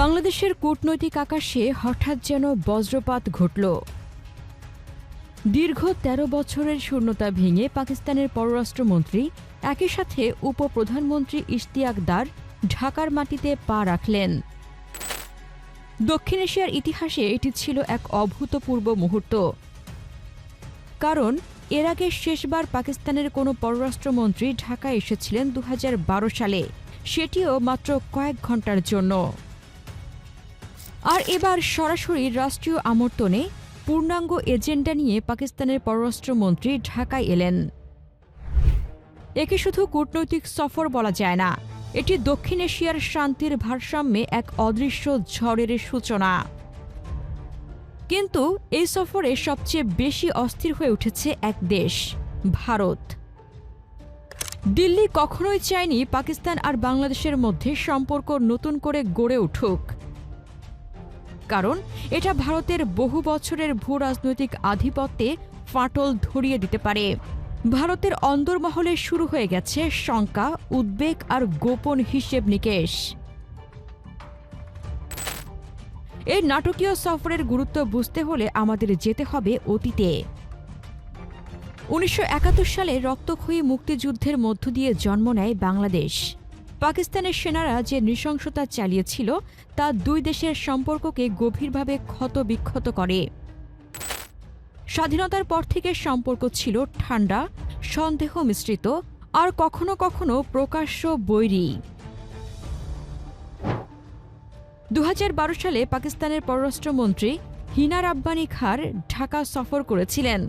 বাংলাদেশের কূটনৈতিক আকাশে হঠাৎ যেন বজ্রপাত ঘটল। দীর্ঘ ১৩ বছরের শূন্যতা ভেঙে পাকিস্তানের পররাষ্ট্রমন্ত্রী, একই সাথে উপপ্রধানমন্ত্রী ইশতিয়াক দার ঢাকার মাটিতে পা রাখলেন। দক্ষিণ এশিয়ার ইতিহাসে এটি ছিল এক অভূতপূর্ব মুহূর্ত। কারণ, এর আগে শেষবার পাকিস্তানের কোনো পররাষ্ট্রমন্ত্রী ঢাকায় এসেছিলেন দু হাজার বারো সালে। সেটিও মাত্র কয়েক ঘণ্টার জন্য। আর এবার সরাসরি রাষ্ট্রীয় আমর্তনে পূর্ণাঙ্গ এজেন্ডা নিয়ে পাকিস্তানের পররাষ্ট্রমন্ত্রী ঢাকায় এলেন। একে শুধু কূটনৈতিক সফর বলা যায় না, এটি দক্ষিণ এশিয়ার শান্তির ভারসাম্যে এক অদৃশ্য ঝড়ের সূচনা। কিন্তু এই সফরে সবচেয়ে বেশি অস্থির হয়ে উঠেছে এক দেশ, ভারত। দিল্লি কখনোই চায়নি পাকিস্তান আর বাংলাদেশের মধ্যে সম্পর্ক নতুন করে গড়ে উঠুক। কারণ এটা ভারতের বহু বছরের ভূ রাজনৈতিক আধিপত্যে ফাটল ধরিয়ে দিতে পারে। ভারতের অন্দরমহলে শুরু হয়ে গেছে শঙ্কা, উদ্বেগ আর গোপন হিসেব নিকেশ। এই নাটকীয় সফরের গুরুত্ব বুঝতে হলে আমাদের যেতে হবে অতীতে। উনিশশো একাত্তর সালে রক্তক্ষয়ী মুক্তিযুদ্ধের মধ্য দিয়ে জন্ম নেয় বাংলাদেশ। পাকিস্তানের সেনারা যে নৃশংসতা চালিয়েছিল, তা দুই দেশের সম্পর্ককে গভীরভাবে ক্ষত বিক্ষত করে। স্বাধীনতার পর থেকে সম্পর্ক ছিল ঠান্ডা, সন্দেহ মিশ্রিত, আর কখনো কখনো প্রকাশ্য বৈরী। দু হাজার বারো সালে পাকিস্তানের পররাষ্ট্রমন্ত্রী হিনা রাব্বানি খার ঢাকা সফর করেছিলেন।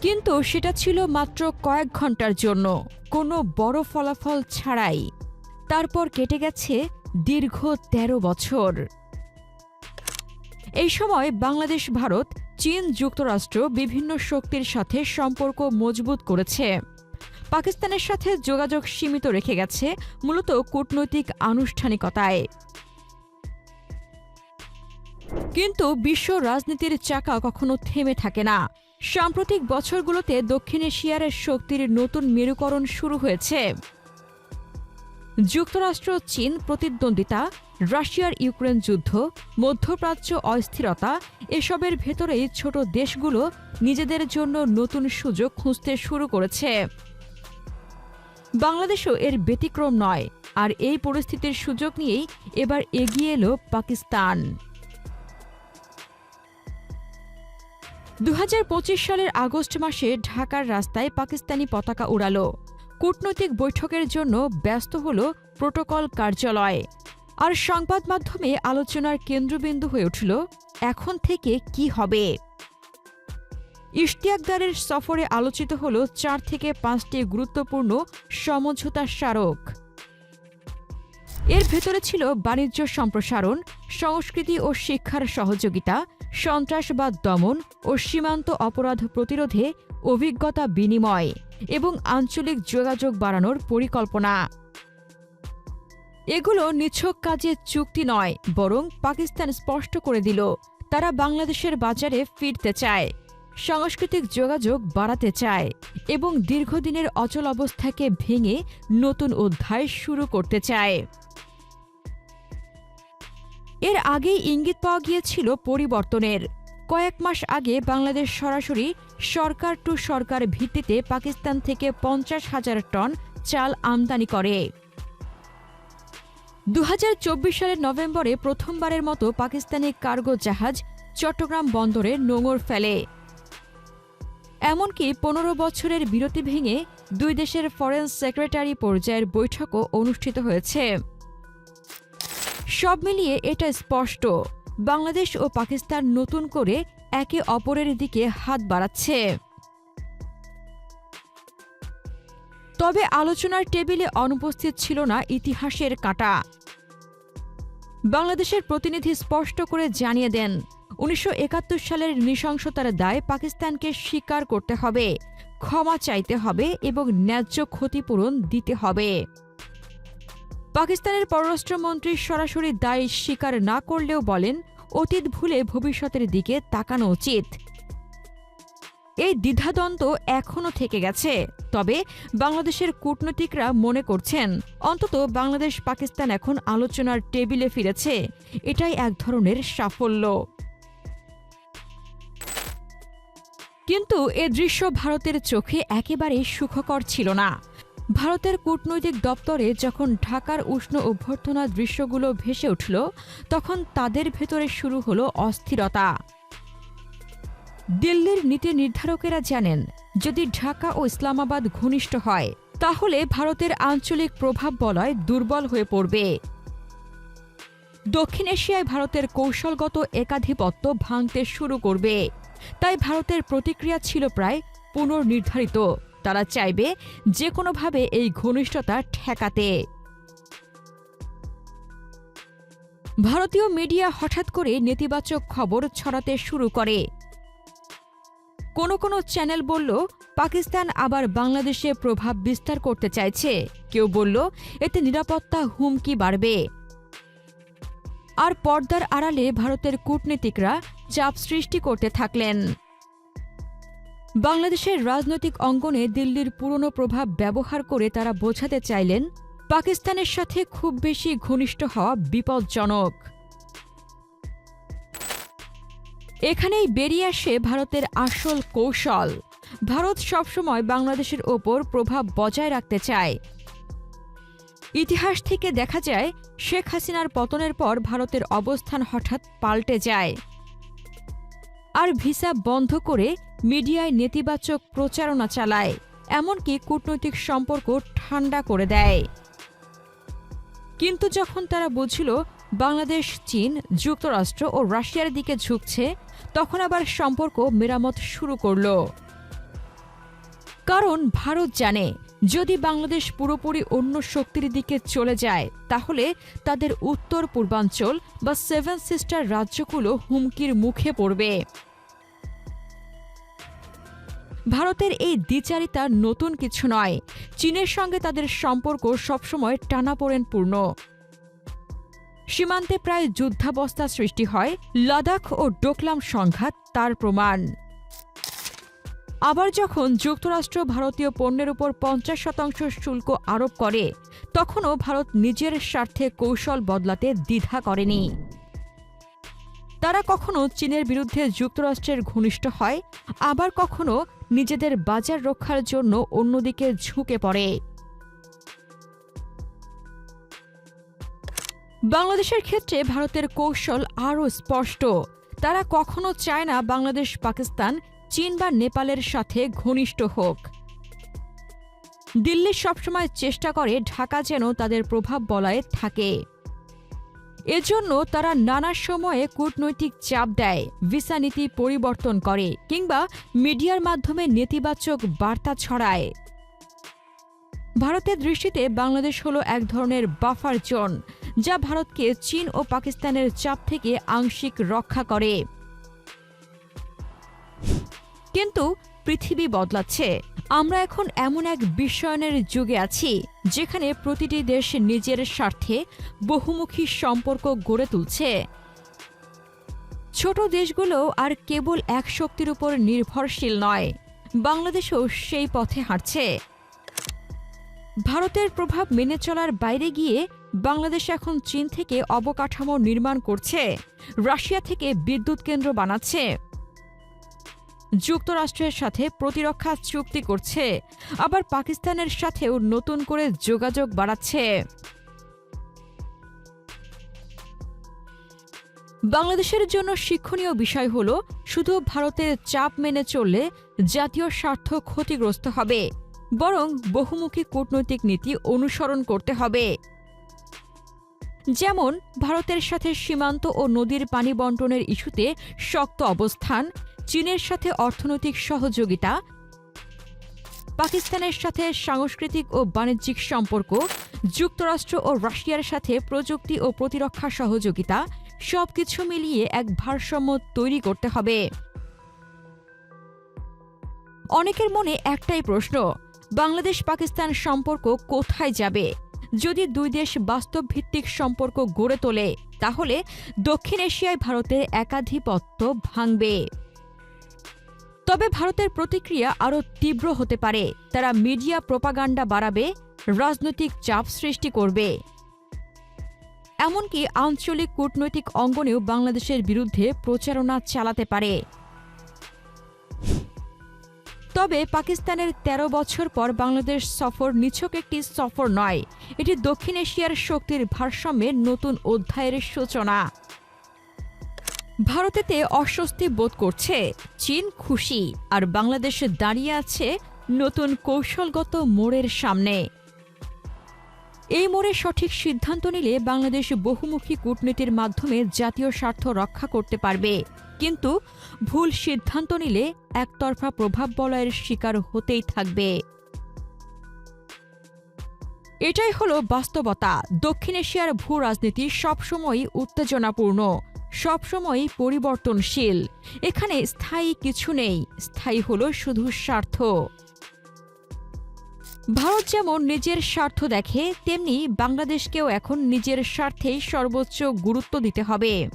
কিন্তু সেটা ছিল মাত্র কয়েক ঘণ্টার জন্য। কোনো বড় ফলাফল ছাড়াই। তারপর কেটে গেছে দীর্ঘ ১৩ বছর। এই সময় বাংলাদেশ, ভারত, চীন যুক্তরাষ্ট্র বিভিন্ন শক্তির সাথে সম্পর্ক মজবুত করেছে। পাকিস্তানের সাথে যোগাযোগ সীমিত রেখে গেছে মূলত কূটনৈতিক আনুষ্ঠানিকতায়। কিন্তু বিশ্ব রাজনীতির চাকা কখনো থেমে থাকে না। সাম্প্রতিক বছরগুলোতে দক্ষিণ এশিয়ার শক্তির নতুন মেরুকরণ শুরু হয়েছে। যুক্তরাষ্ট্র, চীন, প্রতিদ্বন্দ্বিতা, রাশিয়ার ইউক্রেন যুদ্ধ, মধ্যপ্রাচ্য অস্থিরতা, এসবের ভেতরেই ছোট দেশগুলো নিজেদের জন্য নতুন সুযোগ খুঁজতে শুরু করেছে। বাংলাদেশও এর ব্যতিক্রম নয়, আর এই পরিস্থিতির সুযোগ নিয়েই এবার এগিয়ে এলো পাকিস্তান। দু হাজার পঁচিশ সালের আগস্ট মাসে ঢাকার রাস্তায় পাকিস্তানি পতাকা উড়ালো। কূটনৈতিক বৈঠকের জন্য ব্যস্ত হল প্রোটোকল কার্যালয়। আর সংবাদ মাধ্যমে আলোচনার কেন্দ্রবিন্দু হয়ে উঠল, এখন থেকে কি হবে? ইশতিয়াকদারের সফরে আলোচিত হল চার থেকে পাঁচটি গুরুত্বপূর্ণ সমঝোতা স্মারক। এর ভেতরে ছিল বাণিজ্য সম্প্রসারণ, সংস্কৃতি ও শিক্ষার সহযোগিতা সন্ত্রাসবাদ দমন ও সীমান্ত অপরাধ প্রতিরোধে অভিজ্ঞতা বিনিময় এবং আঞ্চলিক যোগাযোগ বাড়ানোর পরিকল্পনা। এগুলো নিছক কাজের চুক্তি নয়, বরং পাকিস্তান স্পষ্ট করে দিল, তারা বাংলাদেশের বাজারে ফিরতে চায়, সাংস্কৃতিক যোগাযোগ বাড়াতে চায় এবং দীর্ঘদিনের অচল অবস্থাকে ভেঙে নতুন অধ্যায় শুরু করতে চায়। এর আগেই ইঙ্গিত পাওয়া গিয়েছিল পরিবর্তনের। কয়েক মাস আগে বাংলাদেশ সরাসরি সরকার টু সরকার ভিত্তিতে পাকিস্তান থেকে পঞ্চাশ হাজার টন চাল আমদানি করে। দু হাজার চব্বিশ সালের নভেম্বরে প্রথমবারের মতো পাকিস্তানি কার্গো জাহাজ চট্টগ্রাম বন্দরে নোঙর ফেলে। এমনকি পনেরো বছরের বিরতি ভেঙে দুই দেশের ফরেন সেক্রেটারি পর্যায়ের বৈঠকও অনুষ্ঠিত হয়েছে। সব মিলিয়ে এটা স্পষ্ট। বাংলাদেশ ও পাকিস্তান নতুন করে একে অপরের দিকে হাত বাড়াচ্ছে। তবে আলোচনার টেবিলে অনুপস্থিত ছিল না ইতিহাসের কাঁটা। বাংলাদেশের প্রতিনিধি স্পষ্ট করে জানিয়ে দেন, উনিশশো একাত্তর সালের নৃশংসতার দায় পাকিস্তানকে স্বীকার করতে হবে, ক্ষমা চাইতে হবে এবং ন্যায্য ক্ষতিপূরণ দিতে হবে। পাকিস্তানের পররাষ্ট্রমন্ত্রী সরাসরি দায় স্বীকার না করলেও বলেন, অতীত ভুলে ভবিষ্যতের দিকে তাকানো উচিত। এই দ্বিধাদ্বন্দ্ব এখনও থেকে গেছে। তবে বাংলাদেশের কূটনীতিকরা মনে করছেন, অন্তত বাংলাদেশ পাকিস্তান এখন আলোচনার টেবিলে ফিরেছে। এটাই এক ধরনের সাফল্য। কিন্তু এ দৃশ্য ভারতের চোখে একেবারেই সুখকর ছিল না। ভারতের কূটনৈতিক দপ্তরে যখন ঢাকার উষ্ণ অভ্যর্থনা দৃশ্যগুলো ভেসে উঠল, তখন তাদের ভেতরে শুরু হলো অস্থিরতা। দিল্লির নীতি নির্ধারকেরা জানেন, যদি ঢাকা ও ইসলামাবাদ ঘনিষ্ঠ হয়, তাহলে ভারতের আঞ্চলিক প্রভাব বলয় দুর্বল হয়ে পড়বে। দক্ষিণ এশিয়ায় ভারতের কৌশলগত একাধিপত্য ভাঙতে শুরু করবে। তাই ভারতের প্রতিক্রিয়া ছিল প্রায় পুনর্নির্ধারিত। তারা চাইবে যে কোনোভাবে এই ঘনিষ্ঠতা ঠেকাতে। ভারতীয় মিডিয়া হঠাৎ করে নেতিবাচক খবর ছড়াতে শুরু করে। কোনো কোনো চ্যানেল বলল, পাকিস্তান আবার বাংলাদেশে প্রভাব বিস্তার করতে চাইছে। কেউ বলল, এতে নিরাপত্তা হুমকি বাড়বে। আর পর্দার আড়ালে ভারতের কূটনীতিকরা চাপ সৃষ্টি করতে থাকলেন। বাংলাদেশের রাজনৈতিক অঙ্গনে দিল্লির পুরনো প্রভাব ব্যবহার করে তারা বোঝাতে চাইলেন, পাকিস্তানের সাথে খুব বেশি ঘনিষ্ঠ হওয়া বিপজ্জনক। এখানেই বেরিয়ে আসে ভারতের আসল কৌশল। ভারত সবসময় বাংলাদেশের ওপর প্রভাব বজায় রাখতে চায়। ইতিহাস থেকে দেখা যায়, শেখ হাসিনার পতনের পর ভারতের অবস্থান হঠাৎ পাল্টে যায়। আর ভিসা বন্ধ করে মিডিয়ায় নেতিবাচক প্রচারণা চালায়, এমনকি কূটনৈতিক সম্পর্ক ঠান্ডা করে দেয়। কিন্তু যখন তারা বুঝল বাংলাদেশ, চীন, যুক্তরাষ্ট্র ও রাশিয়ার দিকে ঝুঁকছে, তখন আবার সম্পর্ক মেরামত শুরু করল। কারণ ভারত জানে, যদি বাংলাদেশ পুরোপুরি অন্য শক্তির দিকে চলে যায়, তাহলে তাদের উত্তর পূর্বাঞ্চল বা সেভেন সিস্টার রাজ্যগুলো হুমকির মুখে পড়বে। ভারতের এই দ্বিচারিতা নতুন কিছু নয়। চীনের সঙ্গে তাদের সম্পর্ক সবসময় টানাপোড়েনপূর্ণ। সীমান্তে প্রায় যুদ্ধাবস্থা সৃষ্টি হয়, লাদাখ ও ডোকলাম সংঘাত তার প্রমাণ। আবার যখন যুক্তরাষ্ট্র ভারতীয় পণ্যের উপর পঞ্চাশ শতাংশ শুল্ক আরোপ করে, তখনও ভারত নিজের স্বার্থে কৌশল বদলাতে দ্বিধা করেনি। তারা কখনো চীনের বিরুদ্ধে যুক্তরাষ্ট্রের ঘনিষ্ঠ হয়, আবার কখনো নিজেদের বাজার রক্ষার জন্য অন্যদিকে ঝুঁকে পড়ে। বাংলাদেশের ক্ষেত্রে ভারতের কৌশল আরও স্পষ্ট। তারা কখনো চায় না বাংলাদেশ, পাকিস্তান, চীন বা নেপালের সাথে ঘনিষ্ঠ হোক। দিল্লি সবসময় চেষ্টা করে ঢাকা যেন তাদের প্রভাব বলায় থাকে। এজন্য তারা নানা সময়ে কূটনৈতিক চাপ দেয়, ভিসা নীতি পরিবর্তন করে কিংবা মিডিয়ার মাধ্যমে নেতিবাচক বার্তা ছড়ায়। ভারতের দৃষ্টিতে বাংলাদেশ হলো এক ধরনের বাফার জোন, যা ভারতকে চীন ও পাকিস্তানের চাপ থেকে আংশিক রক্ষা করে। কিন্তু পৃথিবী বদলাচ্ছে। আমরা এখন এমন এক বিশ্বায়নের যুগে আছি, যেখানে প্রতিটি দেশ নিজের স্বার্থে বহুমুখী সম্পর্ক গড়ে তুলছে। ছোট দেশগুলো আর কেবল এক শক্তির উপর নির্ভরশীল নয়, বাংলাদেশও সেই পথে হাঁটছে। ভারতের প্রভাব মেনে চলার বাইরে গিয়ে বাংলাদেশ এখন চীন থেকে অবকাঠামো নির্মাণ করছে, রাশিয়া থেকে বিদ্যুৎ কেন্দ্র বানাচ্ছে। যুক্তরাষ্ট্রের সাথে প্রতিরক্ষা চুক্তি করছে, আবার পাকিস্তানের সাথেও নতুন করে যোগাযোগ বাড়াচ্ছে। বাংলাদেশের জন্য শিক্ষণীয় বিষয় হল, শুধু ভারতের চাপ মেনে চললে জাতীয় স্বার্থ ক্ষতিগ্রস্ত হবে, বরং বহুমুখী কূটনৈতিক নীতি অনুসরণ করতে হবে। যেমন, ভারতের সাথে সীমান্ত ও নদীর পানি বন্টনের ইস্যুতে শক্ত অবস্থান চীনের সাথে অর্থনৈতিক সহযোগিতা, পাকিস্তানের সাথে সাংস্কৃতিক ও বাণিজ্যিক সম্পর্ক, যুক্তরাষ্ট্র ও রাশিয়ার সাথে প্রযুক্তি ও প্রতিরক্ষা সহযোগিতা, সবকিছু মিলিয়ে এক ভারসাম্য তৈরি করতে হবে। অনেকের মনে একটাই প্রশ্ন বাংলাদেশ পাকিস্তান সম্পর্ক কোথায় যাবে? যদি দুই দেশ বাস্তব ভিত্তিক সম্পর্ক গড়ে তোলে, তাহলে দক্ষিণ এশিয়ায় ভারতের একাধিপত্য ভাঙবে। তবে ভারতের প্রতিক্রিয়া আরও তীব্র হতে পারে। তারা মিডিয়া প্রোপাগান্ডা বাড়াবে, রাজনৈতিক চাপ সৃষ্টি করবে। এমনকি আঞ্চলিক কূটনৈতিক অঙ্গনেও বাংলাদেশের বিরুদ্ধে প্রচারণা চালাতে পারে। তবে পাকিস্তানের ১৩ বছর পর বাংলাদেশ সফর নিছক একটি সফর নয়। এটি দক্ষিণ এশিয়ার শক্তির ভারসাম্যের নতুন অধ্যায়ের সূচনা। ভারতেতে অস্বস্তি বোধ করছে চীন খুশি আর বাংলাদেশে দাঁড়িয়ে আছে নতুন কৌশলগত মোড়ের সামনে। এই মোড়ে সঠিক সিদ্ধান্ত নিলে বাংলাদেশ বহুমুখী কূটনীতির মাধ্যমে জাতীয় স্বার্থ রক্ষা করতে পারবে। কিন্তু ভুল সিদ্ধান্ত নিলে একতরফা প্রভাব বলয়ের শিকার হতেই থাকবে। এটাই হলো বাস্তবতা। দক্ষিণ এশিয়ার ভূ রাজনীতি সবসময়ই উত্তেজনাপূর্ণ। সবসময়ই পরিবর্তনশীল। এখানে স্থায়ী কিছু নেই, স্থায়ী হলো শুধু স্বার্থ। ভারত যেমন নিজের স্বার্থ দেখে, তেমনি বাংলাদেশকেও এখন নিজের স্বার্থেই সর্বোচ্চ গুরুত্ব দিতে হবে।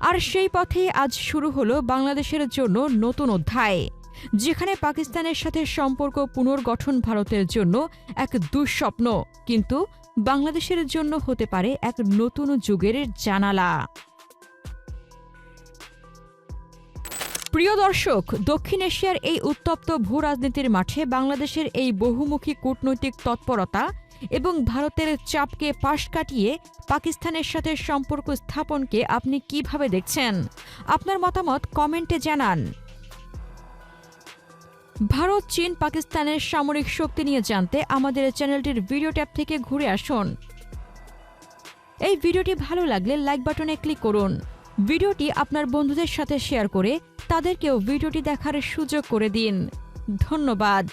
আর সেই পথে আজ শুরু হলো বাংলাদেশের জন্য নতুন অধ্যায়, যেখানে পাকিস্তানের সাথে সম্পর্ক পুনর্গঠন ভারতের জন্য এক দুঃস্বপ্ন। কিন্তু বাংলাদেশের জন্য হতে পারে এক নতুন যুগের জানালা। প্রিয় দর্শক, দক্ষিণ এশিয়ার এই উত্তপ্ত ভূ রাজনীতির মাঠে বাংলাদেশের এই বহুমুখী কূটনৈতিক তৎপরতা এবং ভারতের চাপকে পাশ কাটিয়ে পাকিস্তানের সাথে সম্পর্ক স্থাপনকে আপনি কীভাবে দেখছেন? আপনার মতামত কমেন্টে জানান। ভারত, চীন, পাকিস্তানের সামরিক শক্তি নিয়ে জানতে আমাদের চ্যানেলটির ভিডিও ট্যাব থেকে ঘুরে আসুন। এই ভিডিওটি ভালো লাগলে লাইক বাটনে ক্লিক করুন। ভিডিওটি আপনার বন্ধুদের সাথে শেয়ার করে তাদেরকেও ভিডিওটি দেখার সুযোগ করে দিন। ধন্যবাদ।